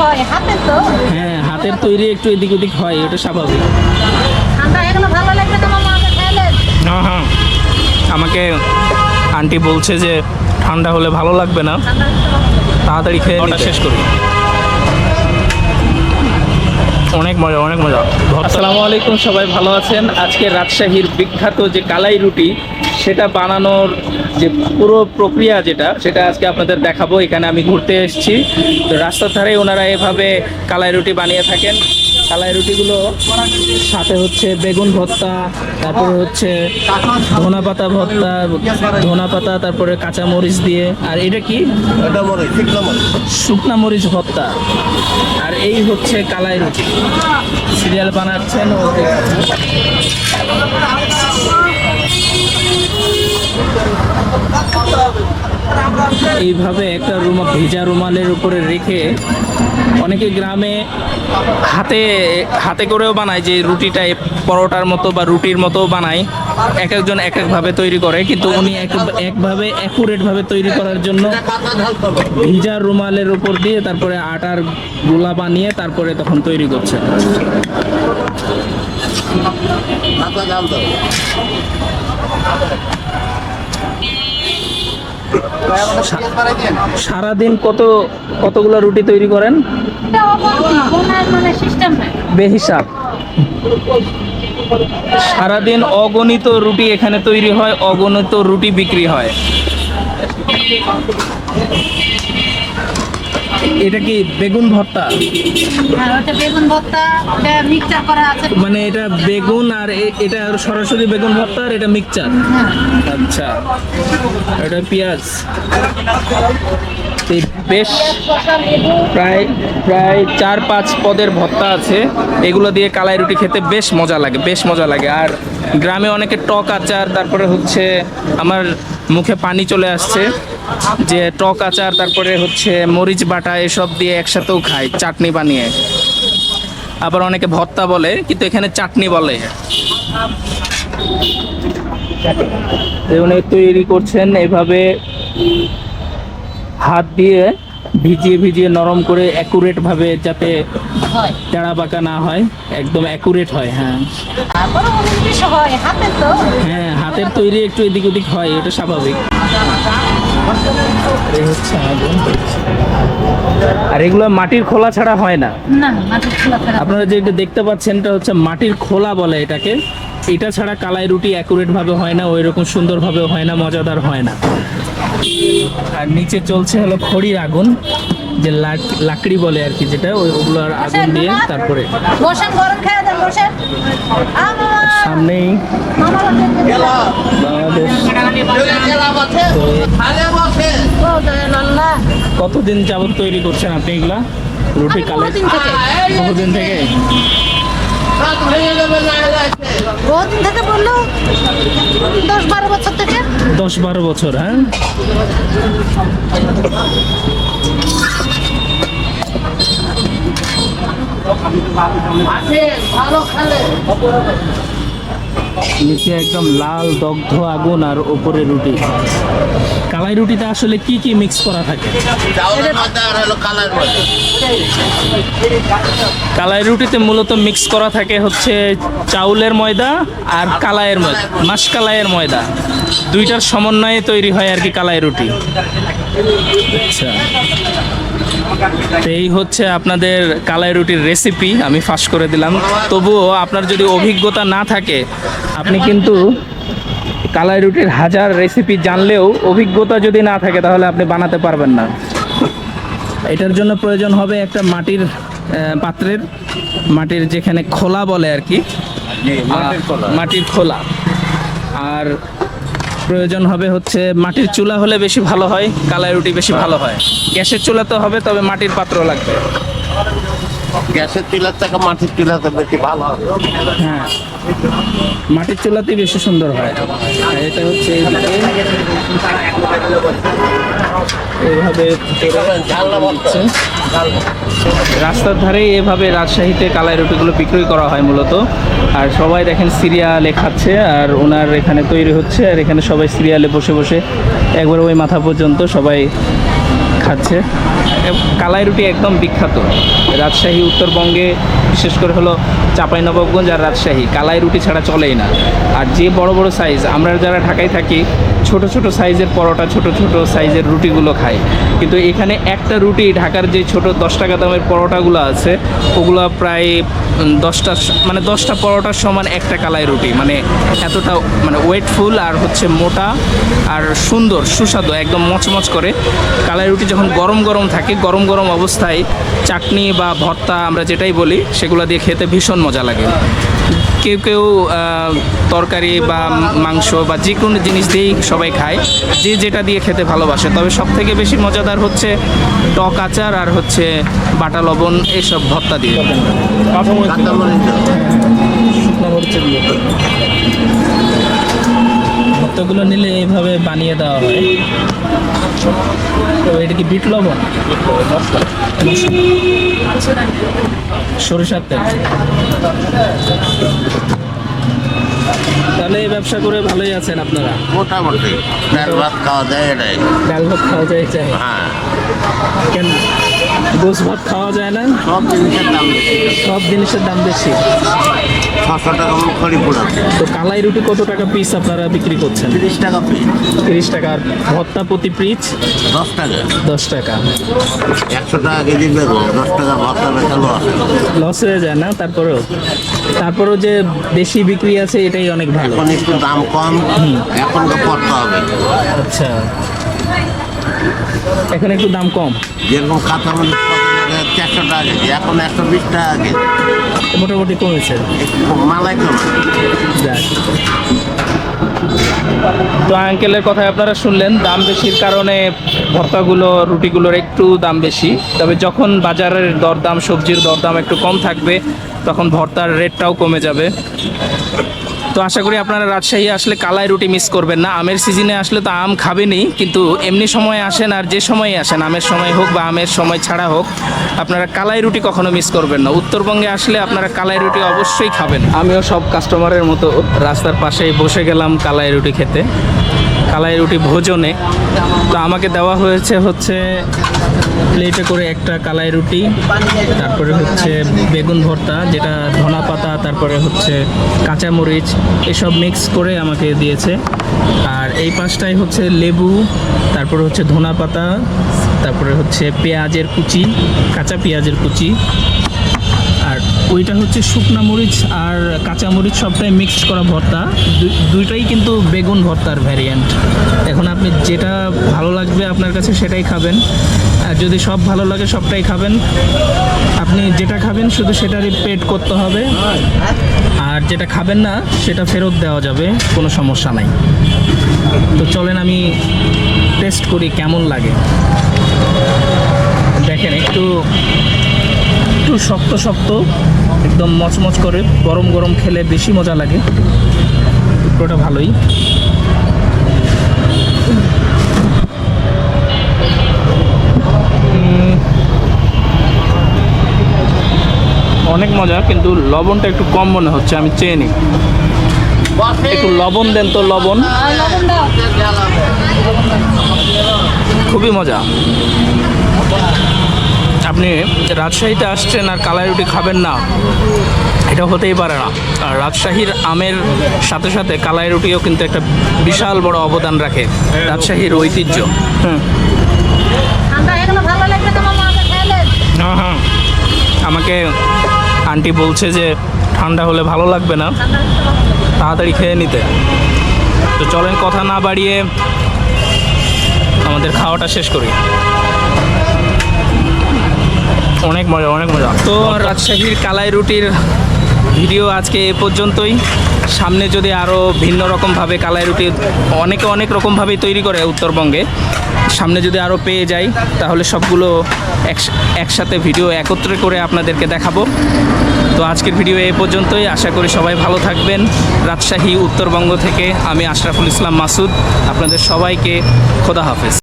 হয় হাতে তো। হ্যাঁ হাতের তৈরি একটু এদিক ওদিক হয় ওটা স্বাভাবিক। হয়ে গেলে ভালো লাগবে না আমাকে হ্যাঁ আমাকে আন্টি বলছে যে ঠান্ডা হলে ভালো লাগবে না। তাড়াতাড়ি খেয়ে নিতে। শেষ করি। অনেক মজা অনেক মজা। আসসালামু আলাইকুম সবাই ভালো আছেন? আজকে রাজশাহীর বিখ্যাত যে কালাই রুটি সেটা বানানোর যে পুরো প্রক্রিয়া যেটা সেটা আজকে আপনাদের দেখাবো। এখানে আমি ঘুরতে এসেছি। তো রাস্তার ধারে ওনারা এভাবে কালাই রুটি বানিয়ে থাকেন। কালাই রুটিগুলো সাথে হচ্ছে বেগুন ভর্তা তারপরে হচ্ছে ধনা পাতা ভর্তা ধনা পাতা তারপরে কাঁচা মরিচ দিয়ে। আর এটা কি? শুকনা মরিচ। ভর্তা। আর এই হচ্ছে কালাই রুটি। সিরিয়াল বানাচ্ছেন এইভাবে একটা রুমা, ভেজা রুমালের উপরে রেখে অনেকে গ্রামে হাতে হাতে করেও বানায় যে রুটিটা পরোটার মতো বা রুটির মতো বানায়। এক একজন এক একভাবে তৈরি করে, কিন্তু উনি এক একভাবে অ্যাকুরেটভাবে তৈরি করার জন্য ভিজা রুমালের উপর দিয়ে তারপরে আটার গোলা বানিয়ে তারপরে তখন তৈরি করছে। হবে সারাদিন কত, কতগুলো রুটি তৈরি করেন? বেহিসাব। সারাদিন অগণিত রুটি এখানে তৈরি হয়, অগণিত রুটি বিক্রি হয়। এটা কি বেগুন ভর্তা? হ্যাঁ ওটা বেগুন ভর্তা ওটা মিক্সচার করা আছে। মানে এটা বেগুন আর এটা সরাসরি বেগুন ভর্তা আর এটা মিক্সচার? হ্যাঁ। আচ্ছা। এটা পেঁয়াজ। বেশ প্রায় প্রায় চার পাঁচ পদের ভর্তা আছে। এগুলো দিয়ে কালাই রুটি খেতে বেশ মজা লাগে বেশ মজা লাগে। আর গ্রামে অনেকে টক আচার তারপরে হচ্ছে আমার মুখে পানি চলে আসছে। যে টক আচার তারপরে হচ্ছে মরিচ বাটা এসব দিয়ে একসাথেও খায় চাটনি বানিয়ে। আবার অনেকে ভর্তা বলে কিন্তু এখানে চাটনি বলে। উনি তৈরি করছেন এভাবে হাত দিয়ে ভিজিয়ে ভিজিয়ে নরম করে অ্যাকুরেট ভাবে যাতে তেড়া বাঁকা না হয় একদম অ্যাকুরেট হয় হ্যাঁ। হ্যাঁ হাতের তৈরি একটু এদিক ওদিক হয় এটা স্বাভাবিক। এই হচ্ছে আগুন। আর এগুলো মাটির খোলা ছাড়া হয় না। না মাটির খোলা ফেরা আপনারা যেটা দেখতে পাচ্ছেন এটা হচ্ছে মাটির খোলা বলে এটাকে। এটা ছাড়া কালাই রুটি অ্যাকুরেট ভাবে হয় না ওই রকম সুন্দর ভাবে হয় না মজাদার হয় না। আর নিচে চলছে হলো খড়ির আগুন। যে লাক- লাকড়ি বলে আর কি যেটা ওই আর আগুন দিয়ে তারপরে। সামনেই কতদিন যাবত তৈরি করছেন আপনি এগুলা? রুটি আমি কালাই বহুদিন থেকে? বহুদিন থেকে বলল দশ বারো বছর থেকে। দশ বারো বছর হ্যাঁ? ভালো খেলে নিচে একদম লাল, দগ্ধ আগুন আর ওপরে রুটি। কালাই রুটিতে আসলে কি কি মিক্স করা থাকে? কালাই রুটিতে মূলত মিক্স করা থাকে হচ্ছে চাউলের ময়দা আর কালাইয়ের ময়দা, মাস মাসকালাইয়ের ময়দা। দুইটার সমন্বয়ে তৈরি হয় আর কি কালাই রুটি। আচ্ছা। এই হচ্ছে আপনাদের কালাই রুটির রেসিপি আমি ফাঁস করে দিলাম। তবুও আপনার যদি অভিজ্ঞতা না থাকে আপনি কিন্তু কালাই রুটির হাজার রেসিপি জানলেও অভিজ্ঞতা যদি না থাকে তাহলে আপনি বানাতে পারবেন না। এটার জন্য প্রয়োজন হবে একটা মাটির পাত্রের মাটির যেখানে খোলা বলে আর কি। মাটির খোলা। আর প্রয়োজন হবে হচ্ছে মাটির চুলা হলে বেশি ভালো হয় কালাই রুটি বেশি ভালো হয়। গ্যাসের চুলা তো হবে তবে মাটির পাত্র লাগবে। গ্যাসের চুলার থেকে মাটির চুলাতে বেশি ভালো হবে। হ্যাঁ। মাটির বেশি সুন্দর হয়। এটা হচ্ছে এইভাবে রাস্তার ধারে এভাবে রাজশাহীতে কালাই রুটিগুলো বিক্রি করা হয় মূলত। আর সবাই দেখেন সিরিয়ালে খাচ্ছে, আর ওনার এখানে তৈরি হচ্ছে, আর এখানে সবাই সিরিয়ালে বসে বসে একবার ওই মাথা পর্যন্ত সবাই খাচ্ছে। কালাই রুটি একদম বিখ্যাত। রাজশাহী, উত্তরবঙ্গে বিশেষ করে হলো চাঁপাইনবাবগঞ্জ আর রাজশাহী। কালাই রুটি ছাড়া চলেই না। আর যে বড় বড় সাইজ আমরা যারা ঢাকায় থাকি, ছোট ছোট সাইজের পরোটা, ছোট ছোট সাইজের রুটিগুলো খাই। কিন্তু এখানে একটা রুটি ঢাকার যে ছোট দশ টাকা দামের পরোটাগুলো আছে, ওগুলো প্রায় দশটা মানে দশটা পরোটার সমান একটা কালাই রুটি। মানে এতটা মানে ওয়েটফুল আর হচ্ছে মোটা আর সুন্দর, সুস্বাদু, একদম মচমচ করে। কালাই রুটি যখন গরম গরম থাকে, গরম গরম অবস্থায় চাটনি বা ভর্তা আমরা যেটাই বলি, সেগুলো দিয়ে খেতে ভীষণ মজা লাগে। কেউ কেউ তরকারি বা মাংস বা যে কোনো জিনিস দিয়েই সবাই খায় যে যেটা দিয়ে খেতে ভালোবাসে। তবে সব থেকে বেশি মজাদার হচ্ছে টক আচার আর হচ্ছে বাটা লবণ এসব ভর্তা দিয়ে। কাঁচামরিচ। ভর্তাগুলো নিলে এইভাবে বানিয়ে দেওয়া হয়। তো এটা কি বিট লবণ? সরিষার তেল। তাহলে এই ব্যবসা করে ভালোই আছেন আপনারা। মোটামুটি। ডাল ভাত খাওয়া যায় এটাই। ডাল ভাত খাওয়া যায় চাই হ্যাঁ। কেন? গোস ভাত খাওয়া যায় না? সব জিনিসের দাম বেশি। সব জিনিসের দাম বেশি। ছশো টাকা মতো খড়ি পড়াচ্ছে তো কালাই রুটি কত টাকা পিস আপনারা বিক্রি করছেন? তিরিশ টাকা পিস তিরিশ টাকা। আর ভর্তা প্রতি পিস দশ টাকা। দশ টাকা। একশো টাকা কেজি বেগুন দশ টাকা ভর্তা আছে লস। হয়ে যায় না? তারপরেও? তারপরেও যে বেশি বিক্রি আছে এটাই অনেক ভালো। এখন একটু দাম কম এখন তো পড়তে হবে। আচ্ছা। এখন একটু দাম কম। যেরকম কদিন চারশো টাকা কেজি এখন একশো বিশ টাকা কেজি। মোটামুটি কমেছে। মালাই কম। যাক। তো আঙ্কেলের কথায় আপনারা শুনলেন দাম বেশির কারণে ভর্তাগুলো রুটিগুলোর একটু দাম বেশি। তবে যখন বাজারের দরদাম সবজির দরদাম একটু কম থাকবে তখন ভর্তার রেটটাও কমে যাবে। তো আশা করি আপনারা রাজশাহী আসলে কালাই রুটি মিস করবেন না। আমের সিজনে আসলে তো আম খাবেনই কিন্তু এমনি সময় আসেন আর যে সময় আসেন আমের সময় হোক বা আমের সময় ছাড়া হোক, আপনারা কালাই রুটি কখনো মিস করবেন না। উত্তরবঙ্গে আসলে আপনারা কালাই রুটি অবশ্যই খাবেন। আমিও সব কাস্টমারের মতো রাস্তার পাশেই বসে গেলাম কালাই রুটি খেতে। কালাই রুটি ভোজনে। তো আমাকে দেওয়া হয়েছে হচ্ছে প্লেটে করে একটা কালাই রুটি, তারপরে হচ্ছে বেগুন ভর্তা, যেটা ধনা পাতা, তারপরে হচ্ছে কাঁচামরিচ এসব মিক্স করে আমাকে দিয়েছে। আর এই পাশটায় হচ্ছে লেবু, তারপরে হচ্ছে ধনা পাতা, তারপরে হচ্ছে পেঁয়াজের কুচি, কাঁচা পেঁয়াজের কুচি। আর ওইটা হচ্ছে শুকনা মরিচ আর কাঁচা মরিচ সবটাই মিক্সড করা ভর্তা। দুই- দুইটাই কিন্তু বেগুন ভর্তার ভ্যারিয়েন্ট এখন আপনি যেটা ভালো লাগবে আপনার কাছে সেটাই খাবেন। আর যদি সব ভালো লাগে সবটাই খাবেন। আপনি যেটা খাবেন শুধু সেটারই পেড করতে হবে। আর যেটা খাবেন না, সেটা ফেরত দেওয়া যাবে। কোনো সমস্যা নাই। তো চলেন আমি টেস্ট করি কেমন লাগে। দেখেন একটু একটু শক্ত শক্ত, একদম মচমচ করে গরম গরম খেলে বেশি মজা লাগে। টুকরোটা ভালোই। অনেক মজা, কিন্তু লবণটা একটু কম মনে হচ্ছে, আমি চেয়ে নিই। একটু লবণ দেন তো, লবণ। খুবই মজা। আপনি রাজশাহীতে আসছেন আর কালাই রুটি খাবেন না এটা হতেই পারে না। আর রাজশাহীর আমের সাথে সাথে কালাই রুটিও কিন্তু একটা বিশাল বড় অবদান রাখে রাজশাহীর ঐতিহ্য। হুম। হ্যাঁ হ্যাঁ। আমাকে আন্টি বলছে যে ঠান্ডা হলে ভালো লাগবে না তাড়াতাড়ি খেয়ে নিতে। তো চলেন কথা না বাড়িয়ে আমাদের খাওয়াটা শেষ করি। অনেক মজা অনেক মজা। তো রাজশাহীর কালাই রুটির ভিডিও আজকে এ পর্যন্তই। সামনে যদি আরও ভিন্ন রকমভাবে কালাই রুটি অনেকে অনেক রকমভাবেই তৈরি করে উত্তরবঙ্গে, সামনে যদি আরও পেয়ে যাই, তাহলে সবগুলো একস- একসাথে ভিডিও একত্রে করে আপনাদেরকে দেখাবো। তো আজকের ভিডিও এ পর্যন্তই, আশা করি সবাই ভালো থাকবেন। রাজশাহী, উত্তরবঙ্গ থেকে আমি আশরাফুল ইসলাম মাসুদ, আপনাদের সবাইকে খোদা হাফেজ।